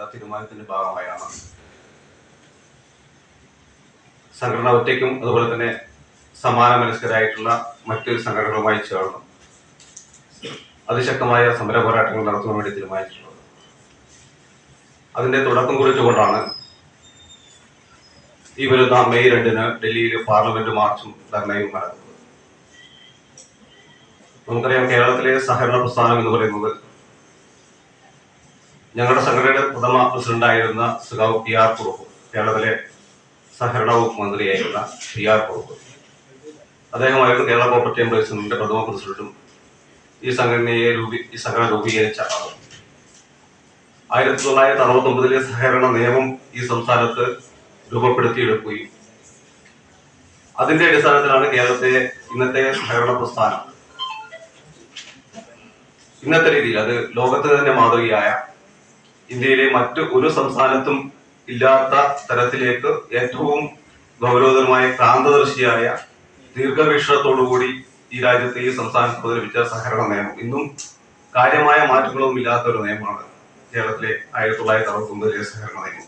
എടുത്ത തീരുമാനത്തിന്റെ ഭാഗമായാണ്. സംഘടന ഒറ്റയ്ക്കും അതുപോലെ തന്നെ സമാന മനസ്കരായിട്ടുള്ള മറ്റു സംഘടനകളുമായി ചേർന്ന്. അതിശക്തമായ സമര പോരാട്ടങ്ങൾ നടത്തുവാൻ വേണ്ടി തീരുമാനിച്ചിട്ടുള്ളത്. അതിന്റെ തുടക്കം കുറിച്ചുകൊണ്ടാണ് ഈ വരുന്ന മെയ് രണ്ടിന് ഡൽഹിയിലെ പാർലമെന്റ് മാർച്ചും ധർണയും നടക്കുന്നത്. നമുക്കറിയാം കേരളത്തിലെ സഹകരണ പ്രസ്ഥാനം എന്ന് പറയുന്നത് ഞങ്ങളുടെ സംഘടനയുടെ പ്രഥമ പ്രസിഡന്റായിരുന്ന സുഖാവ് പി ആർ കുറുപ്പ് കേരളത്തിലെ സഹകരണ വകുപ്പ് മന്ത്രിയായിരുന്ന പി ആർ കുറുപ്പ്. അദ്ദേഹമായിരുന്നു കേരള കോപ്പറേറ്റീവ് എംപ്ലോയീസ് യൂണിയന്റെ പ്രഥമ പ്രസിഡന്റും ഈ സംഘടനയെ രൂപീ ഈ സംഘടന രൂപീകരിച്ച ആളും. ആയിരത്തി തൊള്ളായിരത്തി അറുപത്തി ഒമ്പതിലെ സഹകരണ നിയമം ഈ സംസ്ഥാനത്ത് രൂപപ്പെടുത്തിയെടുക്കുകയും അതിന്റെ അടിസ്ഥാനത്തിലാണ് കേരളത്തെ ഇന്നത്തെ സഹകരണ പ്രസ്ഥാനം. ഇന്നത്തെ രീതിയിൽ അത് ലോകത്ത് തന്നെ മാതൃകയായ ഇന്ത്യയിലെ മറ്റു ഒരു സംസ്ഥാനത്തും ഇല്ലാത്ത തരത്തിലേക്ക് ഏറ്റവും ഗൗരവതരമായ ക്രാന്തദർശിയായ ദീർഘവീക്ഷണത്തോടുകൂടി ഈ രാജ്യത്തെ ഈ സംസ്ഥാനത്ത് അവതരിപ്പിച്ച സഹകരണ നിയമം. ഇന്നും കാര്യമായ മാറ്റങ്ങളൊന്നും ഇല്ലാത്ത ഒരു നിയമമാണ് കേരളത്തിലെ ആയിരത്തി തൊള്ളായിരത്തി അറുപത്തി ഒമ്പതിലെ സഹകരണ നിയമം.